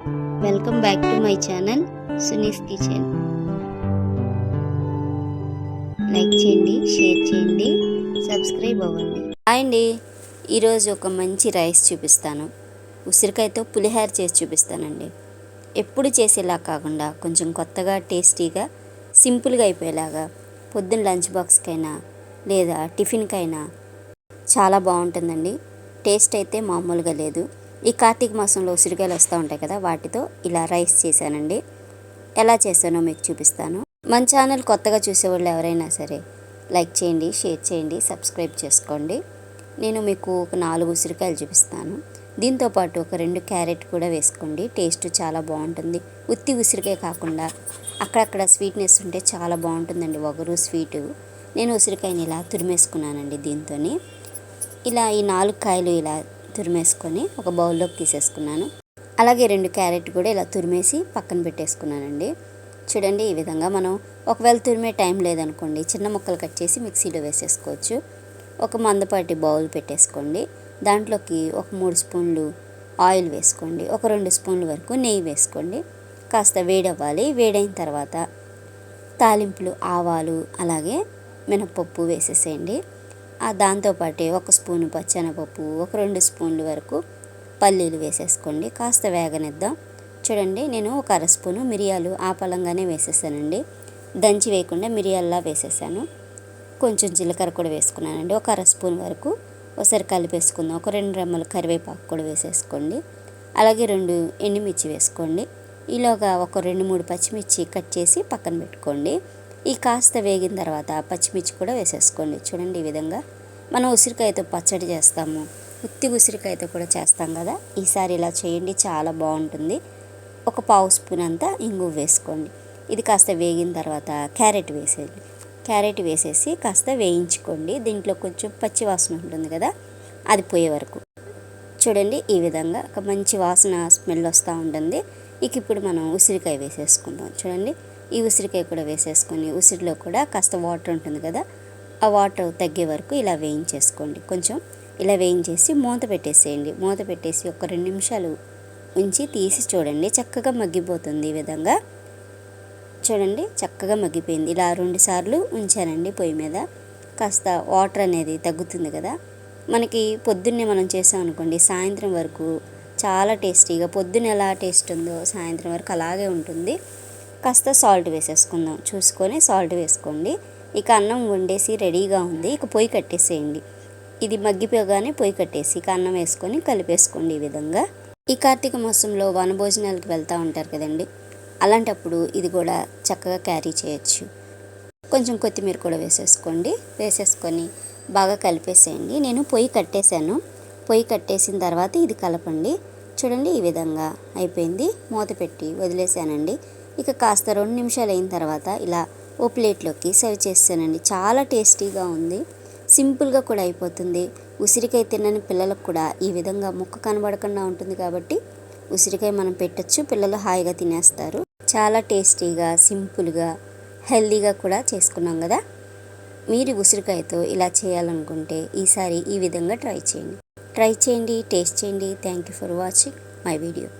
Welcome back to my channel Suni's kitchen like చేయండి share చేయండి subscribe అవ్వండి. Hi అండి ఈరోజు ఒక మంచి రైస్ చూపిస్తాను. ఉసిరికాయతో పులిహార చేసి చూపిస్తానండి. ఎప్పుడు చేసేలా కాకుండా కొంచెం కొత్తగా టేస్టీగా సింపుల్గా అయిపోయేలాగా పొద్దున్న లంచ్ బాక్స్కైనా లేదా టిఫిన్కైనా చాలా బాగుంటుందండి. టేస్ట్ అయితే మామూలుగా లేదు. ఈ కార్తీక మాసంలో ఉసిరికాయలు వస్తూ ఉంటాయి కదా వాటితో ఇలా రైస్ చేశానండి. ఎలా చేస్తానో మీకు చూపిస్తాను. మన ఛానల్ కొత్తగా చూసేవాళ్ళు ఎవరైనా సరే లైక్ చేయండి షేర్ చేయండి సబ్స్క్రైబ్ చేసుకోండి. నేను మీకు ఒక నాలుగు ఉసిరికాయలు చూపిస్తాను. దీంతో పాటు ఒక రెండు క్యారెట్ కూడా వేసుకోండి. టేస్ట్ చాలా బాగుంటుంది. ఉత్తి ఉసిరికాయ కాకుండా అక్కడక్కడ స్వీట్నెస్ ఉంటే చాలా బాగుంటుందండి. ఒకరు స్వీటు. నేను ఉసిరికాయని ఇలా తురిమేసుకున్నానండి దీంతో ఇలా ఈ నాలుగు కాయలు ఇలా తురిమేసుకొని ఒక బౌల్లోకి తీసేసుకున్నాను. అలాగే రెండు క్యారెట్ కూడా ఇలా తురిమేసి పక్కన పెట్టేసుకున్నానండి. చూడండి ఈ విధంగా మనం ఒకవేళ తురిమే టైం లేదనుకోండి చిన్న ముక్కలు కట్ చేసి మిక్సీలో వేసేసుకోవచ్చు. ఒక మందపాటి బౌల్ పెట్టేసుకోండి. దాంట్లోకి ఒక మూడు స్పూన్లు ఆయిల్ వేసుకోండి. ఒక రెండు స్పూన్ల వరకు నెయ్యి వేసుకోండి. కాస్త వేడవ్వాలి. వేడైన తర్వాత తాలింపులు ఆవాలు అలాగే మినపప్పు వేసేసేయండి. దాంతోపాటే ఒక స్పూను పచ్చెనపప్పు ఒక రెండు స్పూన్ల వరకు పల్లీలు వేసేసుకోండి. కాస్త వేగనిద్దాం. చూడండి నేను ఒక అర స్పూను మిరియాలు ఆ పలంగానే వేసేసానండి. దంచి వేయకుండా మిరియాల్లా వేసేసాను. కొంచెం జీలకర్ర కూడా వేసుకున్నానండి. ఒక అర స్పూన్ వరకు ఒకసారి కలిపేసుకుందాం. ఒక రెండు రెమ్మలు కరివేపాకు కూడా వేసేసుకోండి. అలాగే రెండు ఎండుమిర్చి వేసుకోండి. ఈలోగా ఒక రెండు మూడు పచ్చిమిర్చి కట్ చేసి పక్కన పెట్టుకోండి. ఈ కాస్త వేగిన తర్వాత పచ్చిమిర్చి కూడా వేసేసుకోండి. చూడండి ఈ విధంగా. మనం ఉసిరికాయతో పచ్చడి చేస్తాము. ఉత్తి ఉసిరికాయతో కూడా చేస్తాం కదా. ఈసారి ఇలా చేయండి చాలా బాగుంటుంది. ఒక పావు స్పూన్ అంతా ఇంగు వేసుకోండి. ఇది కాస్త వేగిన తర్వాత క్యారెట్ వేసేయండి. క్యారెట్ వేసేసి కాస్త వేయించుకోండి. దీంట్లో కొంచెం పచ్చి వాసన ఉంటుంది కదా అది పోయే వరకు. చూడండి ఈ విధంగా ఒక మంచి వాసన స్మెల్ వస్తూ ఉంటుంది. ఇక ఇప్పుడు మనం ఉసిరికాయ వేసేసుకుందాం. చూడండి ఈ ఉసిరికాయ కూడా వేసేసుకొని ఉసిరిలో కూడా కాస్త వాటర్ ఉంటుంది కదా ఆ వాటర్ తగ్గే వరకు ఇలా వేయించేసుకోండి. కొంచెం ఇలా వేయించేసి మూత పెట్టేసేయండి. మూత పెట్టేసి ఒక రెండు నిమిషాలు ఉంచి తీసి చూడండి చక్కగా మగ్గిపోతుంది ఈ విధంగా. చూడండి చక్కగా మగ్గిపోయింది. ఇలా రెండు సార్లు ఉంచానండి పొయ్యి మీద. కాస్త వాటర్ అనేది తగ్గుతుంది కదా. మనకి పొద్దున్నే మనం చేసాం అనుకోండి సాయంత్రం వరకు చాలా టేస్టీగా పొద్దున్న ఎలా టేస్ట్ ఉందో సాయంత్రం వరకు అలాగే ఉంటుంది. కాస్త సాల్ట్ వేసేసుకుందాం. చూసుకొని సాల్ట్ వేసుకోండి. ఇక అన్నం వండేసి రెడీగా ఉంది. ఇక పొయ్యి కట్టేసేయండి. ఇది మగ్గిపోగానే పొయ్యి కట్టేసి ఇక అన్నం వేసుకొని కలిపేసుకోండి ఈ విధంగా. ఈ కార్తీక మాసంలో వనభోజనాలకు వెళ్తూ ఉంటారు కదండి. అలాంటప్పుడు ఇది కూడా చక్కగా క్యారీ చేయొచ్చు. కొంచెం కొత్తిమీర కూడా వేసేసుకోండి. వేసేసుకొని బాగా కలిపేసేయండి. నేను పొయ్యి కట్టేశాను. పొయ్యి కట్టేసిన తర్వాత ఇది కలపండి. చూడండి ఈ విధంగా అయిపోయింది. మూత పెట్టి వదిలేసానండి ఇక కాస్త రెండు నిమిషాలు అయిన తర్వాత ఇలా ఓ ప్లేట్లోకి సర్వ్ చేస్తానండి. చాలా టేస్టీగా ఉంది. సింపుల్గా కూడా అయిపోతుంది. ఉసిరికాయ తినని పిల్లలకు కూడా ఈ విధంగా ముక్క కనబడకుండా ఉంటుంది కాబట్టి ఉసిరికాయ మనం పెట్టచ్చు. పిల్లలు హాయిగా తినేస్తారు. చాలా టేస్టీగా సింపుల్గా హెల్దీగా కూడా చేసుకున్నాం కదా? మీరు ఉసిరికాయతో ఇలా చేయాలనుకుంటే ఈసారి ఈ విధంగా ట్రై చేయండి. ట్రై చేయండి టేస్ట్ చేయండి. Thank you for watching my video